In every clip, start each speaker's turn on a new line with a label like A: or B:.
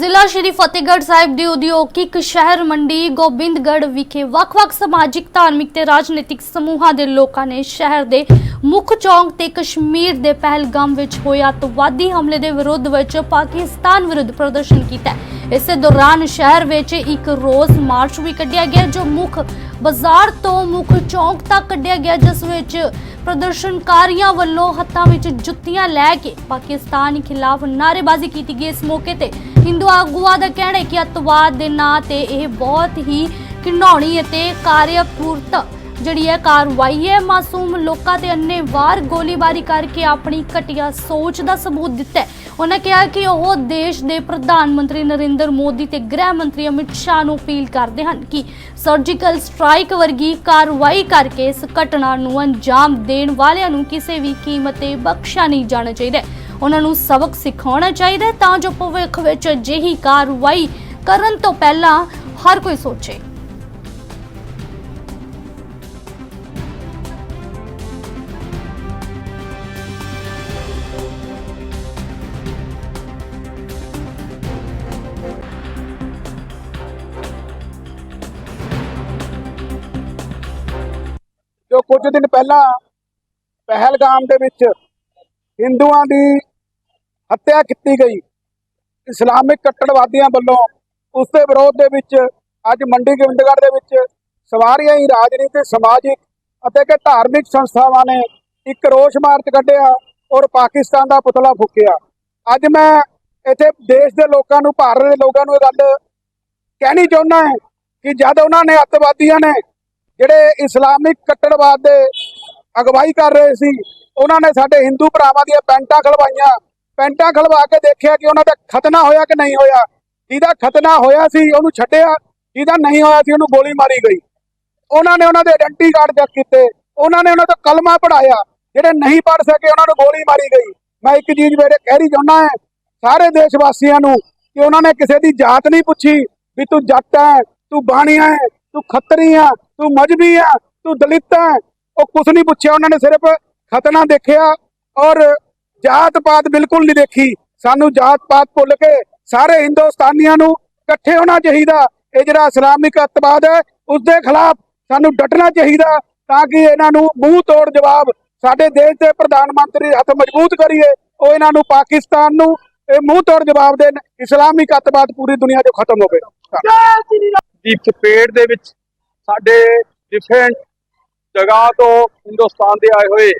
A: ਜ਼ਿਲ੍ਹਾ ਸ਼੍ਰੀ ਫਤਿਹਗੜ੍ਹ ਸਾਹਿਬ ਦੇ ਉਦਯੋਗਿਕ ਸ਼ਹਿਰ ਮੰਡੀ ਗੋਬਿੰਦਗੜ੍ਹ ਵਿਖੇ ਵੱਖ-ਵੱਖ ਸਮਾਜਿਕ, ਧਾਰਮਿਕ ਤੇ ਰਾਜਨੀਤਿਕ ਸਮੂਹਾਂ ਦੇ ਲੋਕਾਂ ਨੇ ਸ਼ਹਿਰ ਦੇ ਮੁੱਖ ਚੌਂਕ ਤੇ ਕਸ਼ਮੀਰ ਦੇ ਪਹਿਲਗਾਮ ਵਿੱਚ ਹੋਏ ਅੱਤਵਾਦੀ ਹਮਲੇ ਦੇ ਵਿਰੁੱਧ ਵਿੱਚ ਪਾਕਿਸਤਾਨ ਵਿਰੁੱਧ ਪ੍ਰਦਰਸ਼ਨ ਕੀਤਾ। ਇਸੇ ਦੌਰਾਨ ਸ਼ਹਿਰ ਵਿੱਚ ਇੱਕ ਰੋਸ ਮਾਰਚ ਵੀ ਕੱਢਿਆ ਗਿਆ, ਜੋ ਮੁੱਖ ਬਾਜ਼ਾਰ ਤੋਂ ਮੁੱਖ ਚੌਂਕ ਤੱਕ ਕੱਢਿਆ ਗਿਆ, ਜਿਸ ਵਿੱਚ ਪ੍ਰਦਰਸ਼ਨਕਾਰੀਆਂ ਵੱਲੋਂ ਹੱਥਾਂ ਵਿੱਚ ਜੁੱਤੀਆਂ ਲੈ ਕੇ ਪਾਕਿਸਤਾਨ ਖਿਲਾਫ ਨਾਅਰੇਬਾਜ਼ੀ ਕੀਤੀ ਗਈ। ਇਸ ਮੌਕੇ ਤੇ ਹਿੰਦੂ ਆਗੂਆਂ ਦਾ ਕਹਿਣਾ ਹੈ ਕਿ ਅੱਤਵਾਦ ਦੇ ਨਾਂ ਤੇ ਇਹ ਬਹੁਤ ਹੀ ਘਿਨੌਣੀ ਅਤੇ ਕਾਰਿਆਪੂਰਤ ਜਿਹੜੀ ਹੈ ਕਾਰਵਾਈ ਹੈ। ਮਾਸੂਮ ਲੋਕਾਂ ਤੇ ਅੰਨੇਵਾਰ ਗੋਲੀਬਾਰੀ ਕਰਕੇ ਆਪਣੀ ਘਟੀਆ ਸੋਚ ਦਾ ਸਬੂਤ ਦਿੱਤਾ ਹੈ। ਉਹਨਾਂ ਕਿਹਾ ਕਿ ਉਹ ਦੇਸ਼ ਦੇ ਪ੍ਰਧਾਨ ਮੰਤਰੀ ਨਰਿੰਦਰ ਮੋਦੀ ਤੇ ਗ੍ਰਹਿ ਮੰਤਰੀ ਅਮਿਤ ਸ਼ਾਹ ਨੂੰ ਅਪੀਲ ਕਰਦੇ ਹਨ ਕਿ ਸਰਜੀਕਲ ਸਟ੍ਰਾਈਕ ਵਰਗੀ ਕਾਰਵਾਈ ਕਰਕੇ ਇਸ ਘਟਨਾ ਨੂੰ ਅੰਜਾਮ ਦੇਣ ਵਾਲਿਆਂ ਨੂੰ ਕਿਸੇ ਵੀ ਕੀਮਤ ਤੇ ਬਖਸ਼ਿਆ ਨਹੀਂ ਜਾਣਾ ਚਾਹੀਦਾ। ਉਹਨਾਂ ਨੂੰ ਸਬਕ ਸਿਖਾਉਣਾ ਚਾਹੀਦਾ ਤਾਂ ਜੋ ਭਵਿੱਖ ਵਿੱਚ ਅਜਿਹੀ ਕਾਰਵਾਈ ਕਰਨ ਤੋਂ ਪਹਿਲਾਂ ਹਰ ਕੋਈ ਸੋਚੇ।
B: ਜੋ ਕੁਝ ਦਿਨ ਪਹਿਲਾਂ ਪਹਿਲਗਾਮ ਦੇ ਵਿੱਚ ਹਿੰਦੂਆਂ ਦੀ ਹੱਤਿਆ ਕੀਤੀ ਗਈ, ਇਸਲਾਮਿਕ ਕੱਟੜਵਾਦੀਆਂ ਵੱਲੋਂ, ਉਸ ਦੇ ਵਿਰੋਧ ਦੇ ਵਿੱਚ ਅੱਜ ਮੰਡੀ ਗੋਬਿੰਦਗੜ੍ਹ ਦੇ ਵਿੱਚ ਸਵਾਰੀਆਂ ਹੀ ਰਾਜਨੀਤਿਕ, ਸਮਾਜਿਕ ਅਤੇ ਕਿ ਧਾਰਮਿਕ ਸੰਸਥਾਵਾਂ ਨੇ ਇੱਕ ਰੋਸ ਮਾਰਚ ਕੱਢਿਆ ਔਰ ਪਾਕਿਸਤਾਨ ਦਾ ਪੁਤਲਾ ਫੂਕਿਆ। ਅੱਜ ਮੈਂ ਇੱਥੇ ਦੇਸ਼ ਦੇ ਲੋਕਾਂ ਨੂੰ, ਭਾਰਤ ਦੇ ਲੋਕਾਂ ਨੂੰ ਇਹ ਗੱਲ ਕਹਿਣੀ ਚਾਹੁੰਦਾ ਹਾਂ ਕਿ ਜਦ ਉਹਨਾਂ ਨੇ ਅੱਤਵਾਦੀਆਂ ਨੇ ਜਿਹੜੇ ਇਸਲਾਮਿਕ ਕੱਟੜਵਾਦ ਦੇ ਅਗਵਾਈ ਕਰ ਰਹੇ ਸੀ, ਉਹਨਾਂ ਨੇ ਸਾਡੇ ਹਿੰਦੂ ਭਰਾਵਾਂ ਦੀਆਂ ਪੈਂਟਾਂ ਖਲਵਾਈਆਂ। ਪੈਂਟਾਂ ਖਲਵਾ ਕੇ ਦੇਖਿਆ ਕਿ ਉਹਨਾਂ ਦਾ ਖਤਨਾ ਹੋਇਆ ਕਿ ਨਹੀਂ ਹੋਇਆ। ਜਿਹਦਾ ਖਤਨਾ ਹੋਇਆ ਸੀ, ਉਹਨੂੰ ਛੱਡਿਆ। ਜਿਹਦਾ ਨਹੀਂ ਹੋਇਆ ਸੀ, ਉਹਨੂੰ ਗੋਲੀ ਮਾਰੀ ਗਈ। ਉਹਨਾਂ ਨੇ ਉਹਨਾਂ ਦੇ ਆਇਡੈਂਟੀ ਕਾਰਡ ਚੈੱਕ ਕੀਤੇ। ਉਹਨਾਂ ਨੇ ਉਹਨਾਂ ਤੋਂ ਕਲਮਾ ਪੜਾਇਆ ਜਿਹੜੇ ਨਹੀਂ ਪੜ ਸਕੇ, ਉਹਨਾਂ ਨੂੰ ਗੋਲੀ ਮਾਰੀ ਗਈ। ਮੈਂ ਇੱਕ ਚੀਜ਼ ਮੇਰੇ ਕਹਿਣੀ ਚਾਹੁੰਦਾ ਹੈ, ਸਾਰੇ ਦੇਸ਼ ਵਾਸੀਆਂ ਨੂੰ ਕਿ ਉਹਨਾਂ ਨੇ ਕਿਸੇ ਦੀ ਜਾਤ ਨਹੀਂ ਪੁੱਛੀ ਵੀ ਤੂੰ ਜੱਟ ਹੈ, ਤੂੰ ਬਾਣੀਆ ਹੈ ਤੂੰ ਖੱਤਰੀ ਆ, ਤੂੰ ਮਜਬੀ ਆ, ਤੂੰ ਦਲਿਤ ਹੈ ਉਹ ਕੁਝ ਨਹੀਂ ਪੁੱਛਿਆ ਉਹਨਾਂ ਨੇ, ਸਿਰਫ ਖਤਨਾ ਦੇਖਿਆ ਔਰ ਜਾਤ ਪਾਤ ਬਿਲਕੁਲ ਨਹੀਂ ਦੇਖੀ। ਸਾਨੂੰ ਜਾਤ ਪਾਤ ਭੁੱਲ ਕੇ ਸਾਰੇ ਹਿੰਦੁਸਤਾਨੀਆਂ ਨੂੰ ਇਕੱਠੇ ਹੋਣਾ ਚਾਹੀਦਾ। ਇਹ ਜਿਹੜਾ ਇਸਲਾਮਿਕ ਅਤਵਾਦ ਹੈ ਉਸ ਦੇ ਖਿਲਾਫ ਸਾਨੂੰ ਡਟਣਾ ਚਾਹੀਦਾ ਤਾਂ ਕਿ ਇਹਨਾਂ ਨੂੰ ਮੂੰਹ ਤੋੜ ਜਵਾਬ ਸਾਡੇ ਦੇਸ਼ ਦੇ ਪ੍ਰਧਾਨ ਮੰਤਰੀ ਹੱਥ ਮਜ਼ਬੂਤ ਕਰੀਏ। ਉਹ ਇਹਨਾਂ ਨੂੰ ਪਾਕਿਸਤਾਨ ਨੂੰ ਇਹ ਮੂੰਹ ਤੋੜ ਜਵਾਬ ਦੇਣ, ਇਸਲਾਮਿਕ ਅੱਤਵਾਦ ਪੂਰੀ ਦੁਨੀਆ 'ਚੋਂ ਖਤਮ ਹੋਵੇ
C: ਦੀ ਚਪੇਟ ਦੇ ਵਿੱਚ ਸਾਡੇ ਡਿਫਰੈਂਟ ਜਗ੍ਹਾ ਤੋਂ ਹਿੰਦੁਸਤਾਨ ਦੇ ਆਏ ਹੋਏ,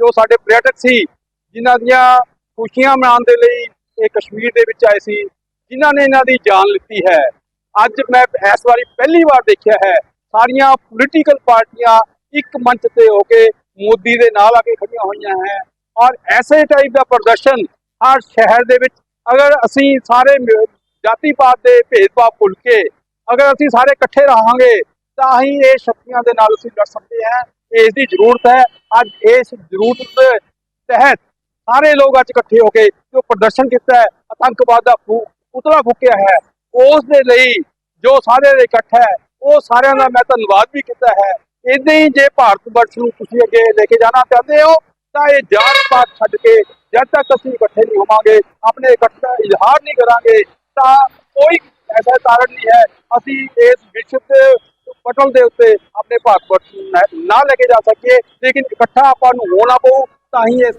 C: ਜੋ ਸਾਡੇ ਪਰਯਟਕ ਸੀ, ਜਿਨ੍ਹਾਂ ਦੀਆਂ ਖੁਸ਼ੀਆਂ ਮਨਾਉਣ ਦੇ ਲਈ ਇਹ ਕਸ਼ਮੀਰ ਦੇ ਵਿੱਚ ਆਏ ਸੀ, ਜਿਨ੍ਹਾਂ ਨੇ ਇਹਨਾਂ ਦੀ ਜਾਨ ਲਿੱਤੀ ਹੈ। ਅੱਜ ਮੈਂ ਇਸ ਵਾਰੀ ਪਹਿਲੀ ਵਾਰ ਦੇਖਿਆ ਹੈ, ਸਾਰੀਆਂ ਪੋਲੀਟੀਕਲ ਪਾਰਟੀਆਂ ਇੱਕ ਮੰਚ ਤੇ ਹੋ ਕੇ ਮੋਦੀ ਦੇ ਨਾਲ ਆ ਕੇ ਖੜੀਆਂ ਹੋਈਆਂ ਹੈ, ਔਰ ਐਸੇ ਟਾਈਪ ਦਾ ਪ੍ਰਦਰਸ਼ਨ ਹਰ ਸ਼ਹਿਰ ਦੇ ਵਿੱਚ, ਅਗਰ ਅਸੀਂ ਸਾਰੇ ਜਾਤੀ ਪਾਤ ਦੇ ਭੇਦਭਾਵ ਭੁੱਲ ਕੇ ਅਗਰ ਅਸੀਂ ਸਾਰੇ ਇਕੱਠੇ ਰਹਾਂਗੇ, ਤਾਂ ਹੀ ਇਹ ਸ਼ਕਤੀਆਂ ਦੇ ਨਾਲ ਅਸੀਂ ਲੜ ਸਕਦੇ ਹਾਂ। ਇਸ ਦੀ ਜ਼ਰੂਰਤ ਹੈ। ਅੱਜ ਇਸ ਜ਼ਰੂਰਤ ਦੇ ਤਹਿਤ ਸਾਰੇ ਲੋਕ ਅੱਜ ਇਕੱਠੇ ਹੋ ਕੇ ਜੋ ਪ੍ਰਦਰਸ਼ਨ ਕੀਤਾ ਹੈ, ਆਤੰਕਵਾਦ ਦਾ ਫੂ- ਪੁਤਲਾ ਫੂਕਿਆ ਹੈ, ਉਸ ਦੇ ਲਈ ਜੋ ਸਾਰੇ ਦੇ ਇਕੱਠ ਹੈ, ਉਹ ਸਾਰਿਆਂ ਦਾ ਮੈਂ ਧੰਨਵਾਦ ਵੀ ਕੀਤਾ ਹੈ। ਇਦਾਂ ਹੀ ਜੇ ਭਾਰਤ ਵਰਸ਼ ਨੂੰ ਤੁਸੀਂ ਅੱਗੇ ਲੈ ਕੇ ਜਾਣਾ ਚਾਹੁੰਦੇ ਹੋ, ਤਾਂ ਇਹ ਜਾਤ ਪਾਤ ਛੱਡ ਕੇ ਜਦ ਤੱਕ ਅਸੀਂ ਇਕੱਠੇ ਨਹੀਂ ਹੋਵਾਂਗੇ, ਆਪਣੇ ਇਕੱਠ ਦਾ ਇਜ਼ਹਾਰ ਨਹੀਂ ਕਰਾਂਗੇ, ਤਾਂ ਕੋਈ ਐਸਾ ਕਾਰਨ ਨਹੀਂ ਹੈ। ਅਸੀਂ ਇਸ ਵਿਸ਼ਵ ਦੇ ਪਟਲ ਦੇ ਉੱਤੇ ਆਪਣੇ ਭਾਰਤ ਨੂੰ ਨਾ ਲੈ ਕੇ ਜਾ ਸਕੀਏ, ਲੇਕਿਨ ਇਕੱਠਾ ਆਪਾਂ ਨੂੰ ਹੋਣਾ ਪਊ, ਤਾਂ ਹੀ ਇਸ